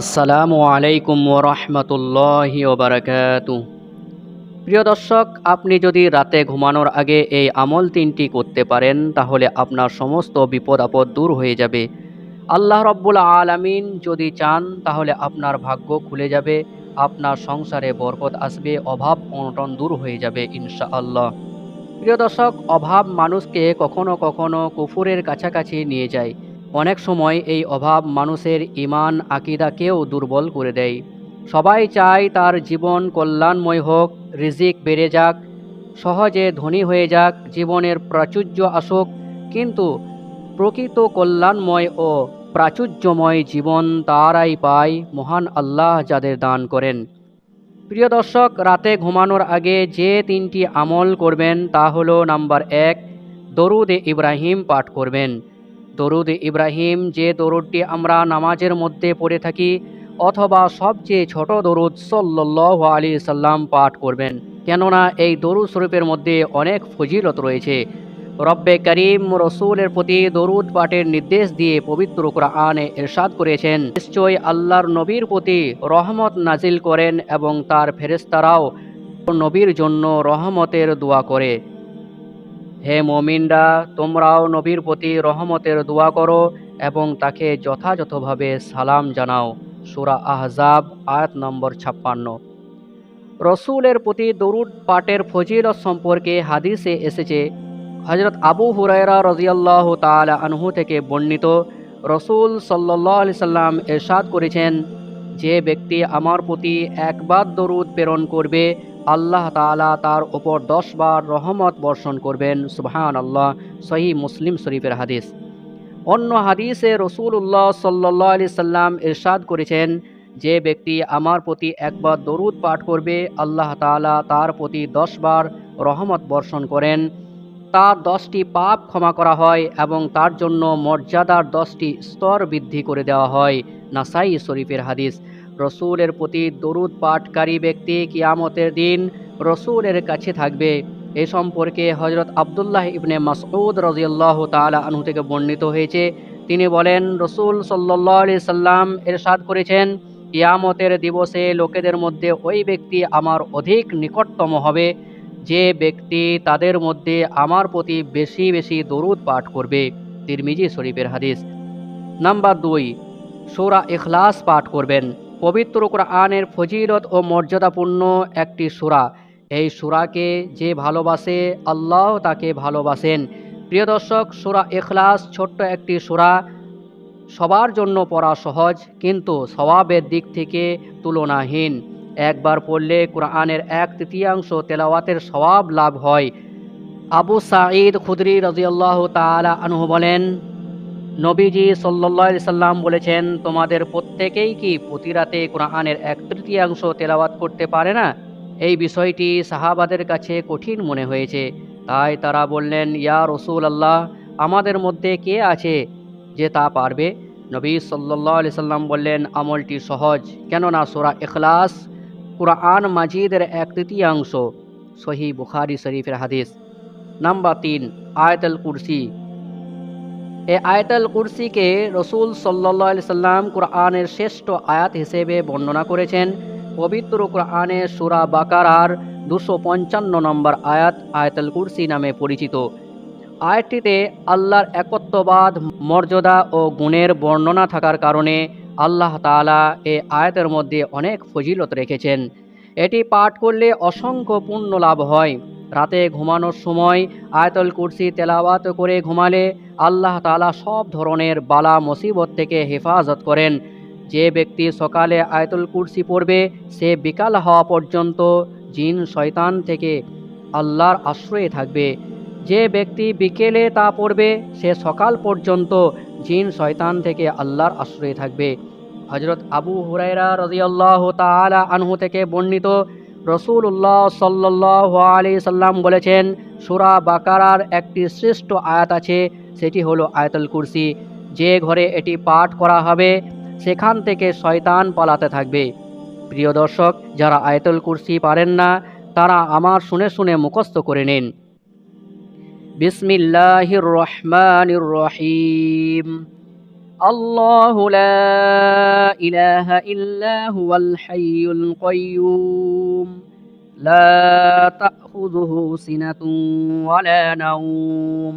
আসসালামু আলাইকুম রহমতুল্লাহি ওবরাকাত প্রিয় দর্শক, আপনি যদি রাতে ঘুমানোর আগে এই আমল তিনটি করতে পারেন, তাহলে আপনার সমস্ত বিপদ আপদ দূর হয়ে যাবে। আল্লাহ রব্বুল আলামিন যদি চান, তাহলে আপনার ভাগ্য খুলে যাবে, আপনার সংসারে বরকত আসবে, অভাব অনটন দূর হয়ে যাবে, ইনশাআল্লাহ। প্রিয় দর্শক, অভাব মানুষকে কখনো কখনো কুফুরের কাছাকাছি নিয়ে যায়। অনেক সময় এই অভাব মানুষের ইমান আকিদাকেও দুর্বল করে দেয়। সবাই চায় তার জীবন কল্যাণময় হোক, রিজিক বেড়ে যাক, সহজে ধনী হয়ে যাক, জীবনের প্রাচুর্য আসুক, কিন্তু প্রকৃত কল্যাণময় ও প্রাচুর্যময় জীবন তারাই পায় মহান আল্লাহ যাদের দান করেন। প্রিয় দর্শক, রাতে ঘুমানোর আগে যে তিনটি আমল করবেন তা হলো নাম্বার এক দরুদে ইব্রাহিম পাঠ করবেন। দরুদ ইব্রাহিম যে দরুদটি আমরা নামাজের মধ্যে পড়ে থাকি অথবা সবচেয়ে ছোট দরুদ সল্লাহ আলী সাল্লাম পাঠ করবেন। কেননা এই দরুদ স্বরূপের মধ্যে অনেক ফজিলত রয়েছে। রব্বে করিম রসুলের প্রতি দরুদ পাঠের নির্দেশ দিয়ে পবিত্র কোরআনে এরশাদ করেছেন। নিশ্চয়ই আল্লাহর নবীর প্রতি রহমত নাজিল করেন এবং তার ফেরেস্তারাও নবীর জন্য রহমতের দোয়া করে। হে মমিনরা, তোমরাও নবীর প্রতি রহমতের দোয়া করো এবং তাকে যথাযথভাবে সালাম জানাও। সুরা আহজাব, আয়াত নম্বর ছাপ্পান্ন। রসুলের প্রতি দরুদ পাটের ফজিলত সম্পর্কে হাদিসে এসেছে হজরত আবু হুরায়রা রজিয়াল্লাহ তালা আনহু থেকে বর্ণিত। রসুল সাল্লাহ আলি সাল্লাম এরশাদ করেছেন, যে ব্যক্তি আমার প্রতি একবার দরুদ প্রেরণ করবে আল্লাহ তালা তার ওপর দশ বার রহমত বর্ষণ করবেন সুবহান আল্লাহ সহি মুসলিম শরীফের হাদিস। অন্য হাদিসে রসুল্লাহ সাল্লাহ আলি সাল্লাম ইরশাদ করেছেন, যে ব্যক্তি আমার প্রতি একবার দরুদ পাঠ করবে, আল্লাহ তালা তার প্রতি দশ বার রহমত বর্ষণ করেন। তার দশটি পাপ ক্ষমা করা হয় এবং তার জন্য মর্যাদার দশটি স্তর বৃদ্ধি করে দেওয়া হয়, নাসাই শরীফের হাদিস। রসুলের প্রতি দরুদ পাঠকারী ব্যক্তি কিয়ামতের দিন রসুলের কাছে থাকবে। এ সম্পর্কে হজরত আবদুল্লাহ ইবনে মাসউদ রাজিয়াল্লাহ তালা আনহু থেকে বর্ণিত হয়েছে। তিনি বলেন, রসুল সাল্লাহ আলি সাল্লাম এরশাদ করেছেন, কিয়ামতের দিবসে লোকেদের মধ্যে ওই ব্যক্তি আমার অধিক নিকটতম হবে। যে ব্যক্তি তাদের মধ্যে আমার প্রতি বেশি বেশি দরুদ পাঠ করবে। তিরমিজি শরীফের হাদিস। নাম্বার দুই, সোরা এখলাস পাঠ করবেন। পবিত্র কোরআনের ফজিলত ও মর্যাদাপূর্ণ একটি সুরা। এই সুরাকে যে ভালোবাসে, আল্লাহ তাকে ভালোবাসেন। প্রিয় দর্শক, সুরা এখলাস ছোট্ট একটি সুরা। সবার জন্য পড়া সহজ, কিন্তু স্বভাবের দিক থেকে তুলনাহীন। একবার পড়লে কোরআনের এক তৃতীয়াংশ তেলাওয়াতের স্বভাব লাভ হয়। আবু সাঈদ খুদরি রাজিয়াল্লাহ তালা আনহু বলেন নবীজি সাল্লাহ সাল্লাম বলেছেন, তোমাদের প্রত্যেকেই কি প্রতি রাতে কোরআনের এক তৃতীয়াংশ তেলাওয়াত করতে পারে না? এই বিষয়টি সাহাবাদের কাছে কঠিন মনে হয়েছে। তাই তারা বললেন, ইয়া রসুল আল্লাহ আমাদের মধ্যে কে আছে যে তা পারবে? নবী সাল্লাহ আলি সাল্লাম বললেন, আমলটি সহজ, কেননা সোরা এখলাস কুরআন মাজিদের এক তৃতীয়াংশ। সহি বুখারি শরীফের হাদিস নাম্বার তিন, আয়তল কুরসি। এ আয়তাল কুরসিকে রসুল সাল্লাহ আলি সাল্লাম কুরআনের শ্রেষ্ঠ আয়াত হিসেবে বর্ণনা করেছেন। পবিত্র কুরআনে সুরা বাকারার দুশো পঞ্চান্ন নম্বর আয়াত আয়তাল কুরসি নামে পরিচিত। আয়াতটিতে আল্লাহর একত্ববাদ, মর্যাদা ও গুণের বর্ণনা থাকার কারণে আল্লাহ তালা এ আয়াতের মধ্যে অনেক ফজিলত রেখেছেন। এটি পাঠ করলে অসংখ্য পুণ্য লাভ হয়। রাতে ঘুমানোর সময় আয়তল কুরসি তেলাওয়াত করে ঘুমালে আল্লাহ তালা সব ধরনের বালা মুসিবত থেকে হেফাজত করেন। যে ব্যক্তি সকালে আয়তুল কুরসি পড়বে, সে বিকাল হওয়া পর্যন্ত জিন শয়তান থেকে আল্লাহর আশ্রয়ে থাকবে। যে ব্যক্তি বিকেলে তা পড়বে, সে সকাল পর্যন্ত জিন শয়তান থেকে আল্লাহর আশ্রয়ে থাকবে। হজরত আবু হুরাইরা রজিয়াল্লাহ তালা আনহু থেকে বর্ণিত রসুল্লাহ সাল্লাহ আলি সাল্লাম বলেছেন, সুরা বাকারার একটি শ্রেষ্ঠ আয়াত আছে সেটি হলো আয়তল কুরসি। যে ঘরে এটি পাঠ করা হবে, সেখান থেকে শয়তান পালাতে থাকবে। প্রিয় দর্শক, যারা আয়তল কুরসি পারেন না, তারা আমার শুনে শুনে মুখস্থ করে নিন। বিসমিল্লাহির রহমানির রহিম আল্লাহ লা ইলাহা ইল্লা হুয়াল হাইয়ুল কাইয়্যুম লা তাখুযুহু সিনাতুন ওয়ালা নাওম।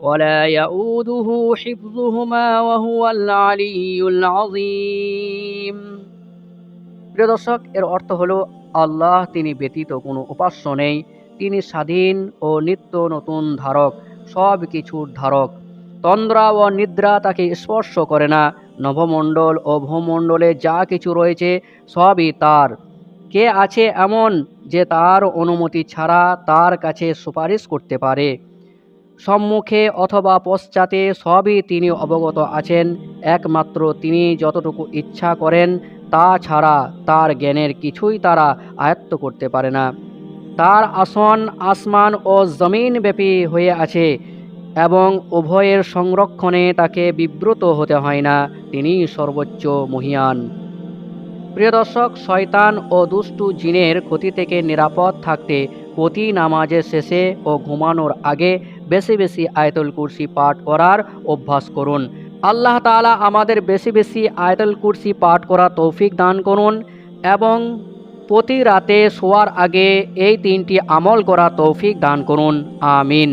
ولا يؤوده حفظهما وهو العلي العظيم প্রিয় দর্শক এর অর্থ হলো আল্লাহ তিনি ব্যতীত কোনো উপাস্য নেই তিনি স্বাধীন ও নিত্য নতুন ধারক সব কিছুর ধারক তন্দ্রা ও নিদ্রা তাকে স্পর্শ করে না নভমণ্ডল ও ভূমণ্ডলে যা কিছু রয়েছে সবই তার কে আছে এমন যে তার অনুমতি ছাড়া তার কাছে সুপারিশ করতে পারে সম্মুখে অথবা পশ্চাতে সবই তিনি অবগত আছেন, একমাত্র তিনি যতটুকু ইচ্ছা করেন, তা ছাড়া তার জ্ঞানের কিছুই তারা আয়ত্ত করতে পারে না। তার আসন, আসমান ও জমিন ব্যাপী হয়ে আছে এবং উভয়ের সংরক্ষণে তাকে বিব্রত হতে হয় না, তিনি সর্বোচ্চ মহিয়ান। প্রিয় দর্শক, শয়তান ও দুষ্টু জিনের ক্ষতি থেকে নিরাপদ থাকতে প্রতি নামাজের শেষে ও ঘুমানোর আগে বেশি বেশি আয়তুল কুরসি পাঠ করার অভ্যাস করুন। আল্লাহ তালা আমাদের বেশি বেশি আয়তুল কুরসি পাঠ করা তৌফিক দান করুন এবং প্রতি রাতে শোয়ার আগে এই তিনটি আমল করা তৌফিক দান করুন। আমিন।